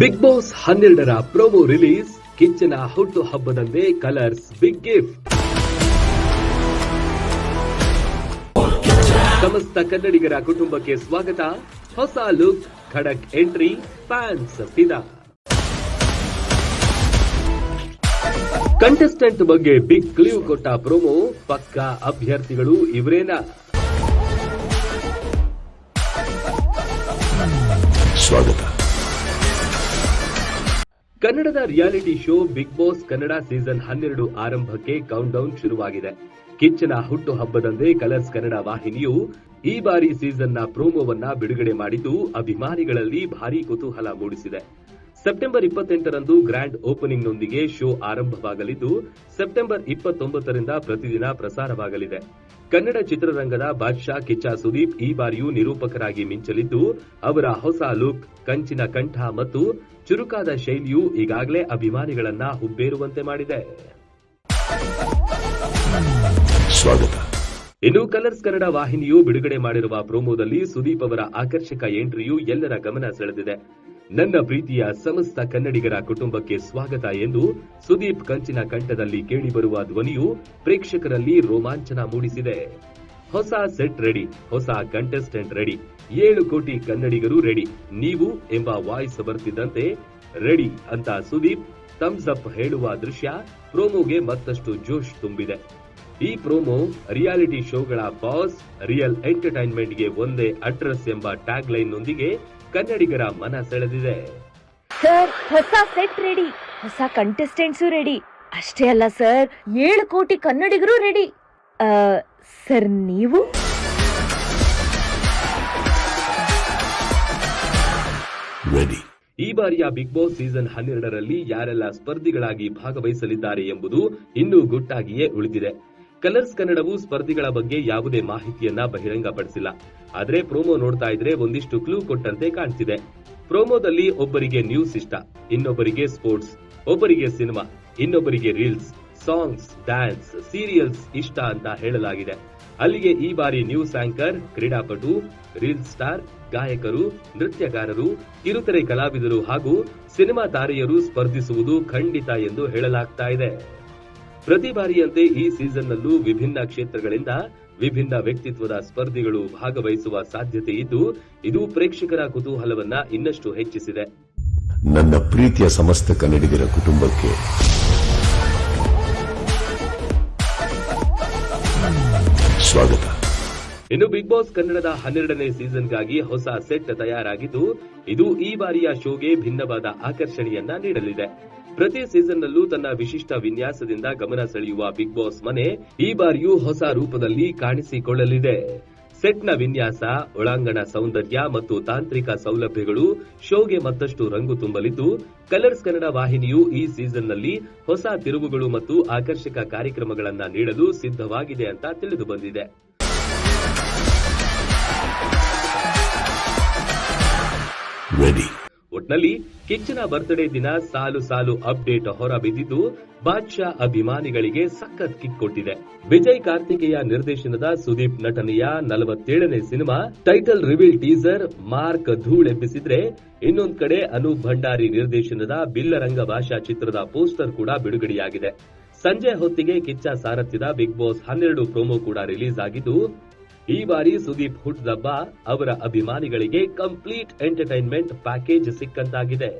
Big boss ಹನ್ನೆರಡರ promo release ಕಿಚ್ಚನ ಹುಟ್ಟು ಹಬ್ಬದಂದೇ ಕಲರ್ಸ್ ಬಿಗ್ ಗಿಫ್ಟ್ ಸಮಸ್ತ ಕನ್ನಡಿಗರ ಕುಟುಂಬಕ್ಕೆ ಸ್ವಾಗತ. ಹೊಸ ಲುಕ್ ಖಡಕ್ ಎಂಟ್ರಿ ಫ್ಯಾನ್ಸ್ ಫಿದಾ ಕಂಟೆಸ್ಟೆಂಟ್ ಬಗ್ಗೆ ಬಿಗ್ ಕ್ಲೀವ್ ಕೊಟ್ಟ ಪ್ರೊಮೋ ಪಕ್ಕಾ ಅಭ್ಯರ್ಥಿಗಳು ಇವರೇನಾ? ಸ್ವಾಗತ. ಕನ್ನಡದ reality show big boss Kannada season ಹನ್ನೆರಡು ಆರಂಭಕ್ಕೆ ಕೌಂಟ್ ಡೌನ್ ಶುರುವಾಗಿದೆ. ಕಿಚ್ಚನ ಹುಟ್ಟು ಹಬ್ಬದಂದೇ ಕಲರ್ಸ್ ಕನ್ನಡ ವಾಹಿನಿಯು ಈ ಬಾರಿ ಸೀಸನ್ನ ಪ್ರೋಮೋವನ್ನ ಬಿಡುಗಡೆ ಮಾಡಿದ್ದು ಅಭಿಮಾನಿಗಳಲ್ಲಿ ಭಾರೀ ಕುತೂಹಲ ಮೂಡಿಸಿದೆ. ಸೆಪ್ಟೆಂಬರ್ ಇಪ್ಪತ್ತೆಂಟರಂದು ಗ್ರ್ಯಾಂಡ್ ಓಪನಿಂಗ್ನೊಂದಿಗೆ ಶೋ ಆರಂಭವಾಗಲಿದ್ದು, ಸೆಪ್ಟೆಂಬರ್ ಇಪ್ಪತ್ತೊಂಬತ್ತರಿಂದ ಪ್ರತಿದಿನ ಪ್ರಸಾರವಾಗಲಿದೆ. ಕನ್ನಡ ಚಿತ್ರರಂಗದ ಬಾದ್ಶಾ ಕಿಚ್ಚ ಸುದೀಪ್ ಈ ಬಾರಿಯೂ ನಿರೂಪಕರಾಗಿ ಮಿಂಚಲಿದ್ದು ಅವರ ಹೊಸ ಲುಕ್ ಕಂಚಿನ ಕಂಠ ಮತ್ತು ಚುರುಕಾದ ಶೈಲಿಯು ಈಗಾಗಲೇ ಅಭಿಮಾನಿಗಳನ್ನ ಹುಬ್ಬೇರುವಂತೆ ಮಾಡಿದೆ. ಸ್ವಾಗತ. ಇನ್ನು ಕಲರ್ಸ್ ಕನ್ನಡ ವಾಹಿನಿಯು ಬಿಡುಗಡೆ ಮಾಡಿರುವ ಪ್ರೋಮೋದಲ್ಲಿ ಸುದೀಪ್ ಅವರ ಆಕರ್ಷಕ ಎಂಟ್ರಿಯು ಎಲ್ಲರ ಗಮನ ಸೆಳೆದಿದೆ. ನನ್ನ ಪ್ರೀತಿಯ ಸಮಸ್ತ ಕನ್ನಡಿಗರ ಕುಟುಂಬಕ್ಕೆ ಸ್ವಾಗತ ಎಂದು ಸುದೀಪ್ ಕಂಚಿನ ಕಂಠದಲ್ಲಿ ಕೇಳಿಬರುವ ಧ್ವನಿಯು ಪ್ರೇಕ್ಷಕರಲ್ಲಿ ರೋಮಾಂಚನ ಮೂಡಿಸಿದೆ. ಹೊಸ ಸೆಟ್ ರೆಡಿ, ಹೊಸ ಕಂಟೆಸ್ಟೆಂಟ್ ರೆಡಿ, ಏಳು ಕೋಟಿ ಕನ್ನಡಿಗರು ರೆಡಿ, ನೀವು ಎಂಬ ವಾಯ್ಸ್ ಬರ್ತಿದ್ದಂತೆ ರೆಡಿ ಅಂತ ಸುದೀಪ್ ಥಮ್ಸ್ ಅಪ್ ಹೇಳುವ ದೃಶ್ಯ ಪ್ರೋಮೋಗೆ ಮತ್ತಷ್ಟು ಜೋಶ್ ತುಂಬಿದೆ. ಈ ಪ್ರೋಮೋ ರಿಯಾಲಿಟಿ ಶೋಗಳ ಬಾಸ್, ರಿಯಲ್ ಎಂಟರ್ಟೈನ್ಮೆಂಟ್ಗೆ ಒಂದೇ ಅಡ್ರೆಸ್ ಎಂಬ ಟ್ಯಾಗ್ ಲೈನ್ ನೊಂದಿಗೆ ಕನ್ನಡಿಗರ ಮನ ಸೆಳೆದಿದೆ. ಸರ್ ಹೊಸ ಸೆಟ್ ರೆಡಿ. ಹೊಸ ಕಂಟೆಸ್ಟೆಂಟ್ಸು ರೆಡಿ. ಅಷ್ಟೇ ಅಲ್ಲ ಸರ್ ಏಳು ಕೋಟಿ ಕನ್ನಡಿಗರು ರೆಡಿ. ಸರ್ ನೀವು? ರೆಡಿ ಈ ಬಾರಿಯ ಬಿಗ್ ಬಾಸ್ ಸೀಸನ್ ಹನ್ನೆರಡರಲ್ಲಿ ಯಾರೆಲ್ಲ ಸ್ಪರ್ಧಿಗಳಾಗಿ ಭಾಗವಹಿಸಲಿದ್ದಾರೆ ಎಂಬುದು ಇನ್ನೂ ಗುಟ್ಟಾಗಿಯೇ ಉಳಿದಿದೆ. ಕಲರ್ಸ್ ಕನ್ನಡವು ಸ್ಪರ್ಧಿಗಳ ಬಗ್ಗೆ ಯಾವುದೇ ಮಾಹಿತಿಯನ್ನ ಬಹಿರಂಗಪಡಿಸಿಲ್ಲ. ಆದ್ರೆ ಪ್ರೋಮೋ ನೋಡ್ತಾ ಇದ್ರೆ ಒಂದಿಷ್ಟು ಕ್ಲೂ ಕೊಟ್ಟಂತೆ ಕಾಣ್ತಿದೆ. ಪ್ರೋಮೋದಲ್ಲಿ ಒಬ್ಬರಿಗೆ ನ್ಯೂಸ್ ಇಷ್ಟ, ಇನ್ನೊಬ್ಬರಿಗೆ ಸ್ಪೋರ್ಟ್ಸ್ ಒಬ್ಬರಿಗೆ ಸಿನಿಮಾ ಇನ್ನೊಬ್ಬರಿಗೆ ರೀಲ್ಸ್ ಸಾಂಗ್ಸ್ ಡ್ಯಾನ್ಸ್ ಸೀರಿಯಲ್ಸ್ ಇಷ್ಟ ಅಂತ ಹೇಳಲಾಗಿದೆ. ಅಲ್ಲಿಗೆ ಈ ಬಾರಿ ನ್ಯೂಸ್ ಆಂಕರ್ ಕ್ರೀಡಾಪಟು ರೀಲ್ ಸ್ಟಾರ್ ಗಾಯಕರು, ನೃತ್ಯಗಾರರು, ಕಿರುತೆರೆ ಕಲಾವಿದರು ಹಾಗೂ ಸಿನಿಮಾ ತಾರೆಯರು ಸ್ಪರ್ಧಿಸುವುದು ಖಂಡಿತ ಎಂದು ಹೇಳಲಾಗ್ತಾ ಇದೆ. ಪ್ರತಿ ಬಾರಿಯಂತೆ ಈ ಸೀಸನ್ನಲ್ಲೂ ವಿಭಿನ್ನ ಕ್ಷೇತ್ರಗಳಿಂದ ವಿಭಿನ್ನ ವ್ಯಕ್ತಿತ್ವದ ಸ್ಪರ್ಧಿಗಳು ಭಾಗವಹಿಸುವ ಸಾಧ್ಯತೆ ಇದ್ದು, ಇದು ಪ್ರೇಕ್ಷಕರ ಕುತೂಹಲವನ್ನ ಇನ್ನಷ್ಟು ಹೆಚ್ಚಿಸಿದೆ. ನನ್ನ ಪ್ರೀತಿಯ ಸಮಸ್ತ ಕನ್ನಡಿಗರ ಕುಟುಂಬಕ್ಕೆ. ಸ್ವಾಗತ. ಇನ್ನು ಬಿಗ್ ಬಾಸ್ ಕನ್ನಡದ ಹನ್ನೆರಡನೇ ಸೀಸನ್ಗಾಗಿ ಹೊಸ ಸೆಟ್ ತಯಾರಾಗಿದ್ದು, ಇದು ಈ ಬಾರಿಯ ಶೋಗೆ ಭಿನ್ನವಾದ ಆಕರ್ಷಣೆಯನ್ನ ನೀಡಲಿದೆ. ಪ್ರತಿ ಸೀಸನ್ನಲ್ಲೂ ತನ್ನ ವಿಶಿಷ್ಟ ವಿನ್ಯಾಸದಿಂದ ಗಮನ ಸೆಳೆಯುವ ಬಿಗ್ ಬಾಸ್ ಮನೆ ಈ ಬಾರಿಯೂ ಹೊಸ ರೂಪದಲ್ಲಿ ಕಾಣಿಸಿಕೊಳ್ಳಲಿದೆ. ಸೆಟ್ನ ವಿನ್ಯಾಸ, ಒಳಾಂಗಣ ಸೌಂದರ್ಯ ಮತ್ತು ತಾಂತ್ರಿಕ ಸೌಲಭ್ಯಗಳು ಶೋಗೆ ಮತ್ತಷ್ಟು ರಂಗು ತುಂಬಲಿದ್ದು, ಕಲರ್ಸ್ ಕನ್ನಡ ವಾಹಿನಿಯು ಈ ಸೀಸನ್ನಲ್ಲಿ ಹೊಸ ತಿರುವುಗಳು ಮತ್ತು ಆಕರ್ಷಕ ಕಾರ್ಯಕ್ರಮಗಳನ್ನು ನೀಡಲು ಸಿದ್ಧವಾಗಿದೆ ಅಂತ ತಿಳಿದು ಬಂದಿದೆ. ರೆಡಿ ಒಟ್ನಲ್ಲಿ ಕಿಚ್ಚನ ಬರ್ತ್ಡೇ ದಿನ ಸಾಲು ಸಾಲು ಅಪ್ಡೇಟ್ ಹೊರಬಿದ್ದಿದ್ದು ಬಾದ್ಶಾ ಅಭಿಮಾನಿಗಳಿಗೆ ಸಖತ್ ಕಿಕ್ ಕೊಟ್ಟಿದೆ. ವಿಜಯ್ ಕಾರ್ತಿಕೇಯ ನಿರ್ದೇಶನದ ಸುದೀಪ್ ನಟನೆಯ ನಲವತ್ತೇಳನೇ cinema title reveal teaser mark ಧೂಳ್ ಎಬ್ಬಿಸಿದ್ರೆ ಇನ್ನೊಂದ್ ಕಡೆ ಅನೂಪ್ ಭಂಡಾರಿ ನಿರ್ದೇಶನದ ಬಿಲ್ಲರಂಗ ಭಾಷಾ ಚಿತ್ರದ ಪೋಸ್ಟರ್ ಕೂಡ ಬಿಡುಗಡೆಯಾಗಿದೆ. ಸಂಜೆ ಹೊತ್ತಿಗೆ ಕಿಚ್ಚ ಸಾರಥ್ಯದ ಬಿಗ್ ಬಾಸ್ ಹನ್ನೆರಡು ಪ್ರೋಮೋ ಕೂಡ ರಿಲೀಸ್ ಆಗಿದ್ದು ಈ ಬಾರಿ ಸುದೀಪ್ ಹುಟ್ಟದಬ್ಬ ಅವರ ಅಭಿಮಾನಿಗಳಿಗೆ ಕಂಪ್ಲೀಟ್ ಎಂಟರ್ಟೈನ್ಮೆಂಟ್ ಪ್ಯಾಕೇಜ್ ಸಿಕ್ಕಂತಾಗಿದೆ.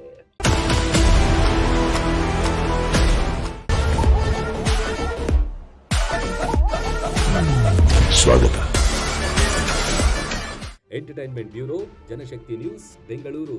ಸ್ವಾಗತ. Entertainment bureau Janashakti news Bengaluru